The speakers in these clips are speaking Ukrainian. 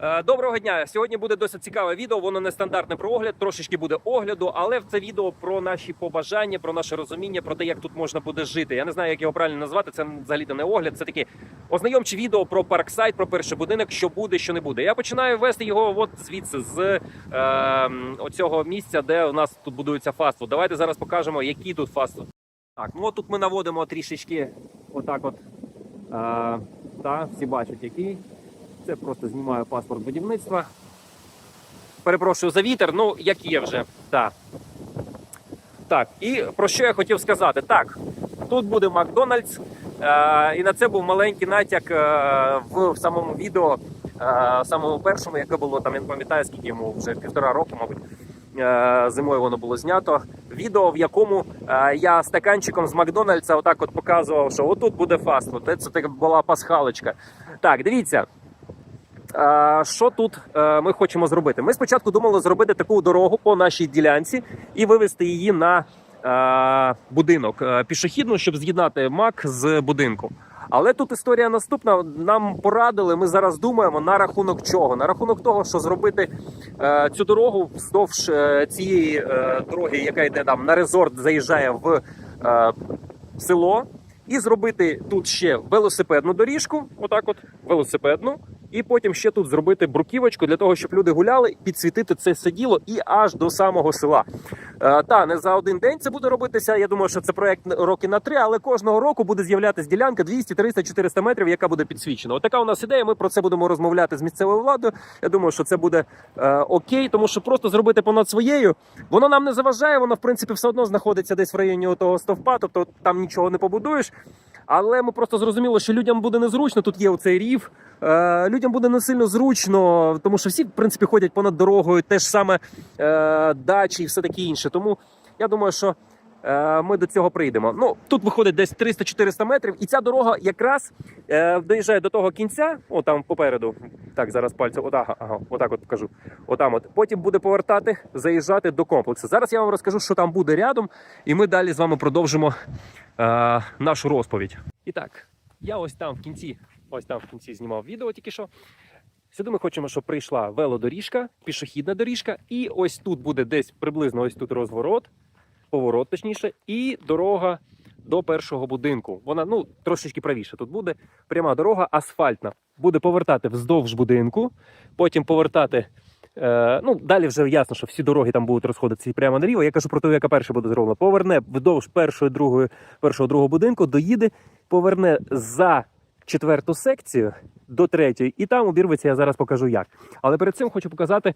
Е, Доброго дня! Сьогодні буде досить цікаве відео. Воно не стандартне про огляд, трошечки буде огляду, але це відео про наші побажання, про наше розуміння, про те, як тут можна буде жити. Я не знаю, як його правильно назвати. Це взагалі не огляд. Це таке ознайомче відео про парксайт, про перший будинок, що буде, що не буде. Я починаю вести його от звідси з е, оцього місця, де у нас тут будується фастфуд. Давайте зараз покажемо, які тут фастфуд. Так, ну от тут ми наводимо трішечки, отак, от е, та всі бачать, який. Це просто знімаю паспорт будівництва. Перепрошую за вітер, ну як є вже. Так. Так, і про що я хотів сказати? Так, тут буде Макдональдс, е, і на це був маленький натяк е, в, самому відео, е, самому першому, яке було там, я не пам'ятаю, скільки йому вже півтора року, мабуть. е, Зимою воно було знято. Відео, в якому е, я стаканчиком з Макдональдса отак от показував, що отут буде фастфуд. Це така була пасхалочка. Так, дивіться. Що тут е, ми хочемо зробити? Ми спочатку думали зробити таку дорогу по нашій ділянці і вивести її на е, будинок е, пішохідну, щоб з'єднати МАК з будинком. Але тут історія наступна. Нам порадили. Ми зараз думаємо на рахунок чого? На рахунок того, що зробити е, цю дорогу вздовж е, цієї е, дороги, яка йде там на резорт, заїжджає в е, село, і зробити тут ще велосипедну доріжку, отак, от велосипедну, і потім ще тут зробити бруківочку для того, щоб люди гуляли, підсвітити це все діло і аж до самого села. Е, та не за один день це буде робитися. Я думаю, що це проект роки на три, але кожного року буде з'являтися ділянка 200, 300, 400 метрів, яка буде підсвічена. Отака у нас ідея. Ми про це будемо розмовляти з місцевою владою. Я думаю, що це буде е, окей, тому що просто зробити понад своєю, воно нам не заважає. Воно в принципі все одно знаходиться десь в районі того стовпа, тобто там нічого не побудуєш. Але ми просто зрозуміли, що людям буде незручно. Тут є оцей рів. Е, людям буде не сильно зручно, тому що всі, в принципі, ходять понад дорогою, те ж саме е, дачі і все таке інше. Тому я думаю, що ми до цього прийдемо. Ну тут виходить десь 300-400 метрів, і ця дорога якраз е, доїжджає до того кінця. О, там попереду. Так, зараз пальцем. От, ага, ага, отак от покажу. Отам от. Потім буде повертати, заїжджати до комплексу. Зараз я вам розкажу, що там буде рядом, і ми далі з вами продовжимо е, нашу розповідь. І так, я ось там в кінці, ось там в кінці знімав відео тільки що. Сюди ми хочемо, щоб прийшла велодоріжка, пішохідна доріжка, і ось тут буде десь приблизно ось тут розворот, поворот точніше, і дорога до першого будинку. Вона ну трошечки правіше. Тут буде пряма дорога, асфальтна. Буде повертати вздовж будинку, потім повертати. Е, ну, далі вже ясно, що всі дороги там будуть розходитися прямо наліво. Я кажу про те, яка перша буде зроблена. Поверне вдовж першої, другої, першого другого будинку, доїде, поверне за четверту секцію до третьої, і там обірветься, я зараз покажу як. Але перед цим хочу показати,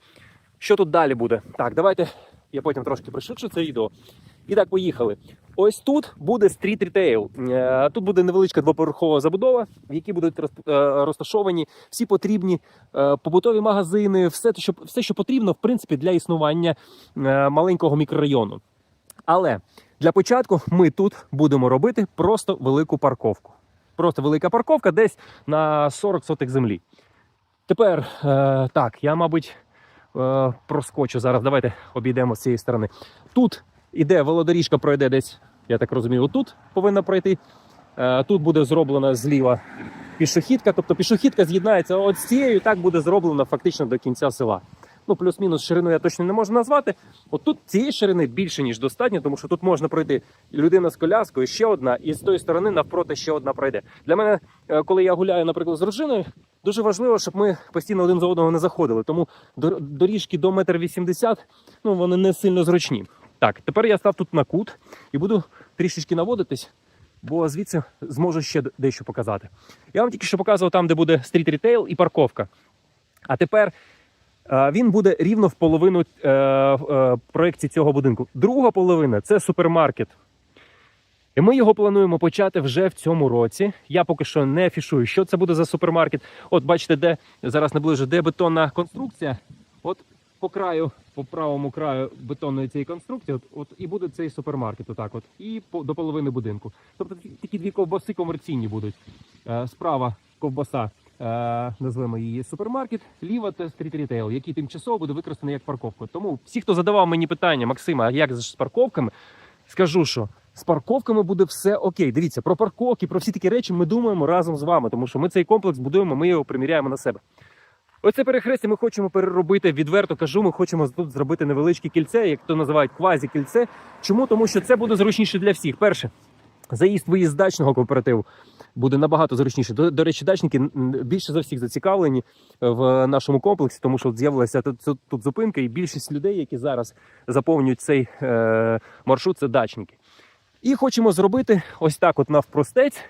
що тут далі буде. Так, давайте я потім трошки пришвидшу це відео. І так, поїхали. Ось тут буде стріт рітейл. Тут буде невеличка двоповерхова забудова, в якій будуть е, розташовані всі потрібні е, побутові магазини, все, що, все, що потрібно, в принципі, для існування е, маленького мікрорайону. Але для початку ми тут будемо робити просто велику парковку. Просто велика парковка десь на 40 сотих землі. Тепер так, я, мабуть, е, проскочу зараз. Давайте обійдемо з цієї сторони. Тут іде велодоріжка, пройде десь, я так розумію, отут повинна пройти. Е, тут буде зроблена зліва пішохідка. Тобто пішохідка з'єднається от з цією, і так буде зроблено фактично до кінця села. Ну, плюс-мінус ширину я точно не можу назвати. От тут цієї ширини більше, ніж достатньо, тому що тут можна пройти людина з коляскою, ще одна, і з тої сторони навпроти ще одна пройде. Для мене, е, коли я гуляю, наприклад, з дружиною, дуже важливо, щоб ми постійно один за одного не заходили. Тому дор- доріжки до метр вісімдесят, ну вони не сильно зручні. Так, тепер я став тут на кут і буду трішечки наводитись, бо звідси зможу ще дещо показати. Я вам тільки що показував там, де буде стріт рітейл і парковка. А тепер е, він буде рівно в половину е, е, проєкції цього будинку. Друга половина це супермаркет. І ми його плануємо почати вже в цьому році. Я поки що не афішую, що це буде за супермаркет. От бачите, де зараз наближу, де бетонна конструкція. От по краю, по правому краю бетонної цієї конструкції, от, от і буде цей супермаркет, отак, от, і по, до половини будинку. Тобто такі- дві ковбаси комерційні будуть. Е, справа ковбаса, е, назвемо її супермаркет, ліва це стріт рітейл, який тимчасово буде використаний як парковка. Тому всі, хто задавав мені питання, Максима, як з парковками, скажу, що з парковками буде все окей. Дивіться, про парковки, про всі такі речі ми думаємо разом з вами, тому що ми цей комплекс будуємо, ми його приміряємо на себе. Оце перехрестя ми хочемо переробити відверто. Кажу, ми хочемо тут зробити невеличке кільце, як то називають квазі-кільце. Чому? Тому що це буде зручніше для всіх. Перше, заїзд виїзд дачного кооперативу буде набагато зручніше. До, до речі, дачники більше за всіх зацікавлені в нашому комплексі, тому що з'явилася тут, тут, тут зупинка, і більшість людей, які зараз заповнюють цей е, маршрут, це дачники. І хочемо зробити ось так: от навпростець.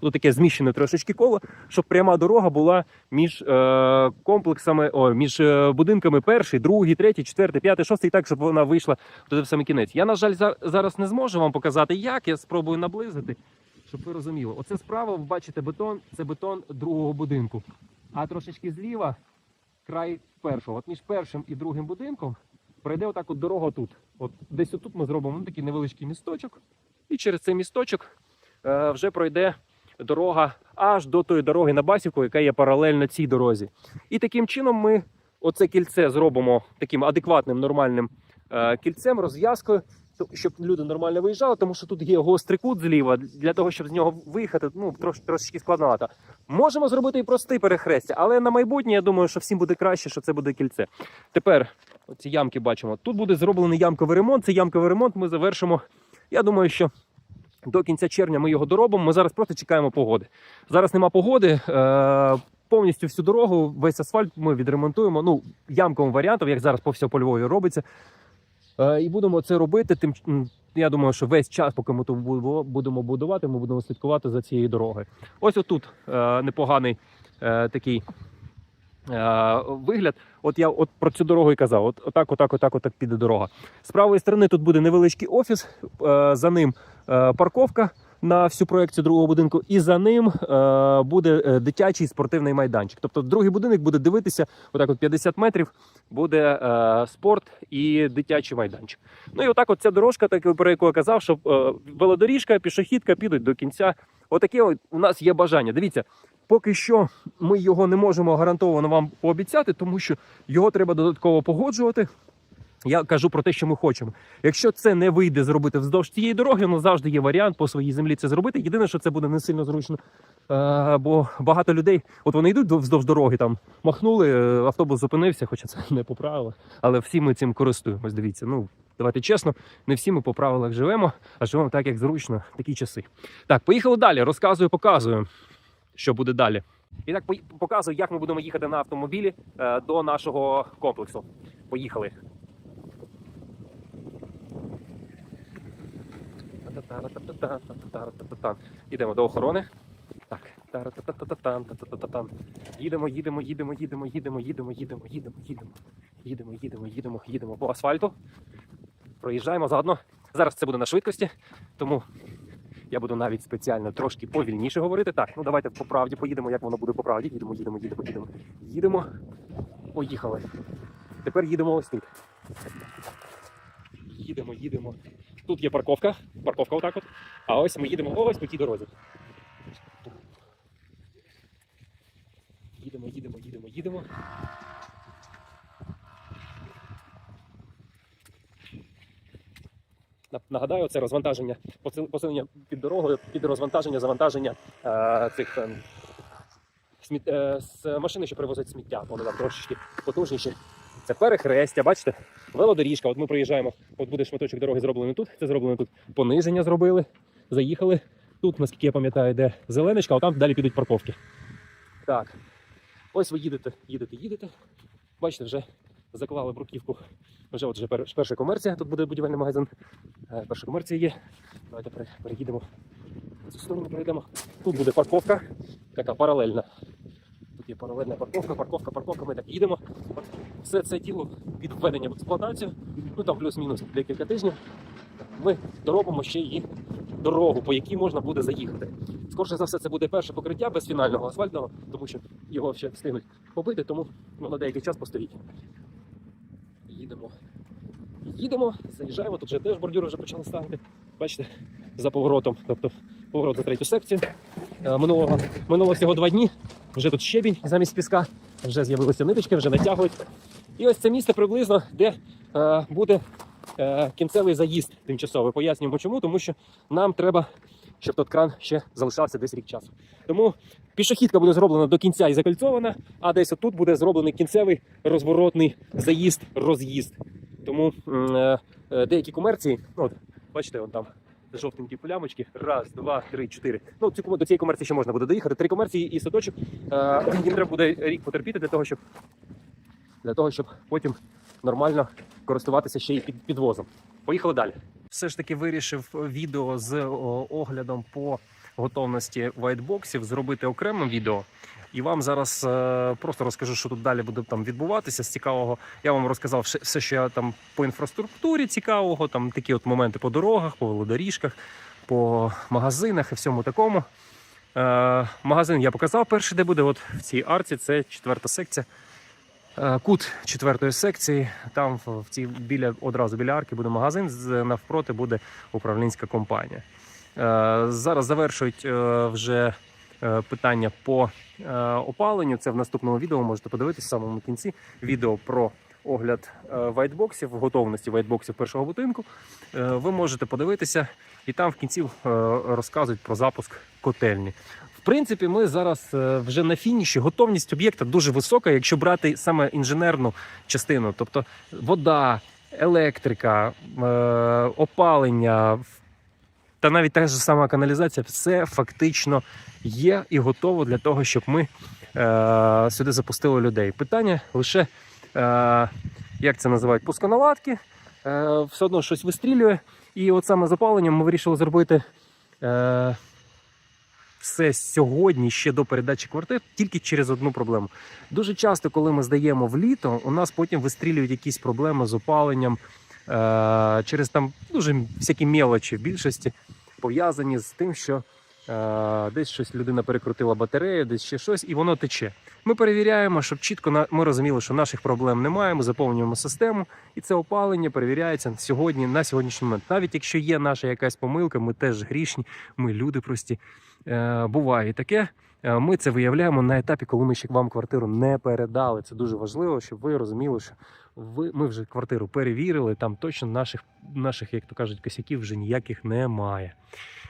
Тут таке зміщене трошечки коло, щоб пряма дорога була між е, комплексами, о, між е, будинками перший, другий, третій, четвертий, п'ятий, шостий, так, щоб вона вийшла туди в самий кінець. Я, на жаль, за- зараз не зможу вам показати, як. Я спробую наблизити, щоб ви розуміли. Оце справа, ви бачите, бетон, це бетон другого будинку. А трошечки зліва край першого. От між першим і другим будинком пройде отак от дорога тут. От десь отут ми зробимо ну, такий невеличкий місточок, і через цей місточок е, вже пройде дорога аж до тої дороги на Басівку, яка є паралельно цій дорозі. І таким чином ми оце кільце зробимо таким адекватним нормальним е, кільцем, розв'язкою, щоб люди нормально виїжджали, тому що тут є гострий кут зліва. Для того, щоб з нього виїхати, ну трош, трошечки складновато. Можемо зробити і простий перехрестя, але на майбутнє я думаю, що всім буде краще, що це буде кільце. Тепер ці ямки бачимо. Тут буде зроблений ямковий ремонт. Цей ямковий ремонт ми завершимо. Я думаю, що до кінця червня ми його доробимо. Ми зараз просто чекаємо погоди. Зараз нема погоди. Е- повністю всю дорогу, весь асфальт ми відремонтуємо. Ну, ямковим варіантом, як зараз по всьому по Львові робиться. Е, і будемо це робити. Тим я думаю, що весь час, поки ми тут будемо будувати, ми будемо слідкувати за цією дорогою. Ось отут е, непоганий е, такий е, вигляд. От я от про цю дорогу і казав. От отак, отак, отак, отак піде дорога. З правої сторони тут буде невеличкий офіс, е, за ним е, парковка на всю проекцію другого будинку, і за ним е, буде е, дитячий спортивний майданчик. Тобто другий будинок буде дивитися, отак от 50 метрів буде е, спорт і дитячий майданчик. Ну і отак, от ця дорожка, так про яку я казав, що е, велодоріжка, пішохідка підуть до кінця. Отаке от у нас є бажання. Дивіться, поки що ми його не можемо гарантовано вам пообіцяти, тому що його треба додатково погоджувати. Я кажу про те, що ми хочемо. Якщо це не вийде зробити вздовж цієї дороги, ну завжди є варіант по своїй землі це зробити. Єдине, що це буде не сильно зручно, е, бо багато людей, от вони йдуть вздовж дороги, там махнули, е, автобус зупинився, хоча це не по правилах, але всі ми цим користуємось. Дивіться, ну давайте чесно, не всі ми по правилах живемо, а живемо так, як зручно, такі часи. Так, поїхали далі. Розказую, показую, що буде далі. І так показую, як ми будемо їхати на автомобілі е, до нашого комплексу. Поїхали. Та-та-та-та-та-та-та-та-та-та. До охорони. Так. Їдемо, їдемо, їдемо, їдемо, їдемо, їдемо, їдемо, їдемо, їдемо. Їдемо, їдемо, їдемо, їдемо по асфальту. Проїжджаємо заодно. Зараз це буде на швидкості, тому я буду навіть спеціально трошки повільніше говорити. Так, ну давайте по правді поїдемо, як воно буде по правді. Їдемо, їдемо, їдемо, їдемо. Їдемо. Поїхали. Тепер їдемо ось тут. Їдемо, їдемо. Тут є парковка. Парковка отак от. А ось ми їдемо ось по тій дорозі. Їдемо, їдемо, їдемо, їдемо. Нагадаю, це розвантаження, посилення під дорогою, під розвантаження, завантаження е, цих е, сміт, е, з машини, що привозять сміття. Вони там трошечки потужніші. Це перехрестя, бачите? Велодоріжка. От ми проїжджаємо, от буде шматочок дороги зроблений тут. Це зроблено тут. Пониження зробили, заїхали. Тут, наскільки я пам'ятаю, де зеленочка, а там далі підуть парковки. Так. Ось ви їдете, їдете, їдете. Бачите, вже заклали бруківку. Вже от вже пер- перша комерція. Тут буде будівельний магазин. Е, Перша комерція є. Давайте переїдемо. Цю сторону перейдемо. Тут буде парковка, така паралельна. Тут є паралельна парковка, парковка, парковка. Ми так їдемо. Все це діло під введення в експлуатацію. Ну там плюс-мінус декілька тижнів. Ми доробимо ще і дорогу, по якій можна буде заїхати. Скорше за все, це буде перше покриття без фінального асфальтного, тому що його ще встигнуть побити, тому воно деякий час постоїть. Їдемо. Заїжджаємо. Тут вже теж бордюри вже почали ставити. Бачите, за поворотом, тобто поворот за третю секцію. Е, Минулого, минуло всього два дні. Вже тут щебінь замість піска, вже з'явилися ниточки, вже натягують. І ось це місце приблизно, де е, буде е, кінцевий заїзд тимчасовий. Пояснюємо чому, тому що нам треба, щоб тот кран ще залишався десь рік часу. Тому Пішохідка буде зроблена до кінця і закольцована, а десь отут буде зроблений кінцевий розворотний заїзд, роз'їзд. Тому е, е, деякі комерції, ну, от, бачите, вон там жовтенькі плямочки. Раз, два, три, чотири. Ну, цю, до цієї комерції ще можна буде доїхати. Три комерції і садочок. Е, їм треба буде рік потерпіти для того, щоб, для того, щоб потім нормально користуватися ще й під, підвозом. Поїхали далі. Все ж таки вирішив відео з оглядом по готовності вайтбоксів зробити окремим відео. І вам зараз е, просто розкажу, що тут далі буде там відбуватися з цікавого. Я вам розказав все, що я там по інфраструктурі цікавого, там такі от моменти по дорогах, по велодоріжках, по магазинах і всьому такому. Е, магазин я показав перший, де буде. От в цій арці це четверта секція. Е, Кут четвертої секції. Там в цій біля одразу біля арки буде магазин. Навпроти буде управлінська компанія. Е, Зараз завершують е, вже питання по е, опаленню. Це в наступному відео можете подивитися в самому кінці. Відео про огляд е, вайтбоксів, готовності вайтбоксів першого будинку. Е, Ви можете подивитися, і там в кінці е, розказують про запуск котельні. В принципі, ми зараз е, вже на фініші. Готовність об'єкта дуже висока, якщо брати саме інженерну частину, тобто вода, електрика, е, опалення та навіть та ж сама каналізація, все фактично є і готово для того, щоб ми е, сюди запустили людей. Питання лише, е, як це називають, пусконаладки, е, все одно щось вистрілює. І от саме з опаленням ми вирішили зробити. Е, все сьогодні ще до передачі квартир тільки через одну проблему. Дуже часто, коли ми здаємо в літо, у нас потім вистрілюють якісь проблеми з опаленням через там дуже всякі мелочі в більшості пов'язані з тим, що е- десь щось людина перекрутила батарею, десь ще щось, і воно тече. Ми перевіряємо, щоб чітко ми розуміли, що наших проблем немає. Ми заповнюємо систему, і це опалення перевіряється сьогодні на сьогоднішній момент. Навіть якщо є наша якась помилка, ми теж грішні, ми люди прості. Е, буває таке. Е, Ми це виявляємо на етапі, коли ми ще вам квартиру не передали. Це дуже важливо, щоб ви розуміли, що ви ми вже квартиру перевірили. Там точно наших, наших, як то кажуть, косяків вже ніяких немає.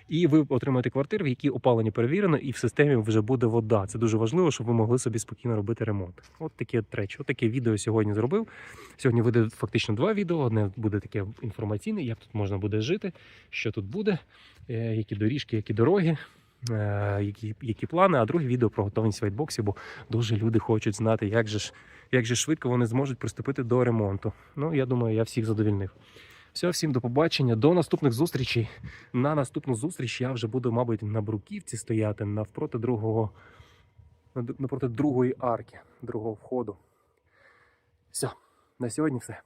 І ви отримаєте квартиру, в якій опалення перевірено, і в системі вже буде вода. Це дуже важливо, щоб ви могли собі спокійно робити ремонт. От такі от речі. От таке відео сьогодні зробив. Сьогодні вийде фактично два відео. Одне буде таке інформаційне, як тут можна буде жити, що тут буде, е, які доріжки, які дороги. Е, Які, які плани, а друге відео про готовність вайтбоксів, бо дуже люди хочуть знати, як же ж як же швидко вони зможуть приступити до ремонту. Ну, я думаю, я всіх задовільнив. Все, всім до побачення, до наступних зустрічей. На наступну зустріч я вже буду, мабуть, на бруківці стояти навпроти другого, навпроти другої арки, другого входу. Все, на сьогодні все.